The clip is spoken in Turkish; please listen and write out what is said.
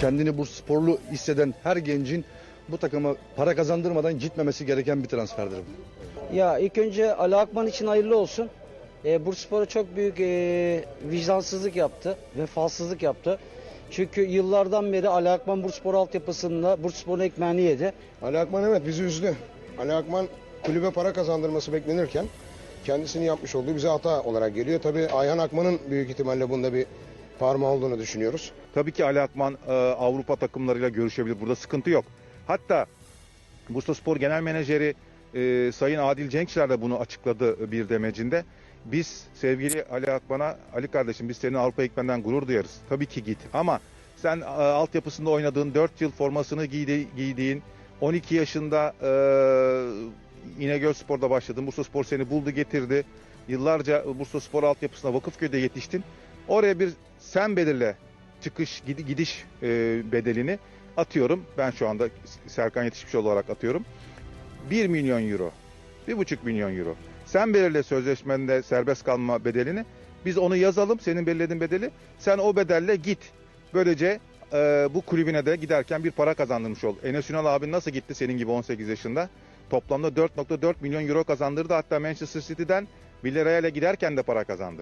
kendini bu sporlu hisseden her gencin bu takıma para kazandırmadan gitmemesi gereken bir transferdir bu. Ya ilk önce Ali Akman için hayırlı olsun. E, Bursaspor'a çok büyük e, vicdansızlık yaptı, vefasızlık yaptı. Çünkü yıllardan beri Ali Akman Bursaspor altyapısında Bursaspor'un ekmeğini yedi. Ali Akman evet bizi üzdü. Ali Akman kulübe para kazandırması beklenirken kendisini yapmış olduğu bize hata olarak geliyor. Tabii Ayhan Akman'ın büyük ihtimalle bunda bir parmağı olduğunu düşünüyoruz. Tabii ki Ali Akman e, Avrupa takımlarıyla görüşebilir. Burada sıkıntı yok. Hatta Bursaspor Genel Menajeri e, Sayın Adil Cenkçiler de bunu açıkladı bir demecinde. Biz sevgili Ali Akman'a, Ali kardeşim biz senin Avrupa ekmenden gurur duyarız. Tabii ki git ama sen e, altyapısında oynadığın 4 yıl formasını giydi, giydiğin 12 yaşında e, İnegöl Spor'da başladın. Bursaspor seni buldu getirdi. Yıllarca Bursaspor altyapısına Vakıfköy'de yetiştin. Oraya bir sen belirle çıkış gidi- gidiş e, bedelini atıyorum. Ben şu anda Serkan Yetişmiş olarak atıyorum. 1 milyon euro. 1,5 milyon euro. Sen belirle sözleşmende serbest kalma bedelini. Biz onu yazalım senin belirlediğin bedeli. Sen o bedelle git. Böylece e, bu kulübüne de giderken bir para kazandırmış ol. Enes Ünal abi nasıl gitti senin gibi 18 yaşında? Toplamda 4.4 milyon euro kazandırdı. Hatta Manchester City'den Villarreal'e giderken de para kazandırdı.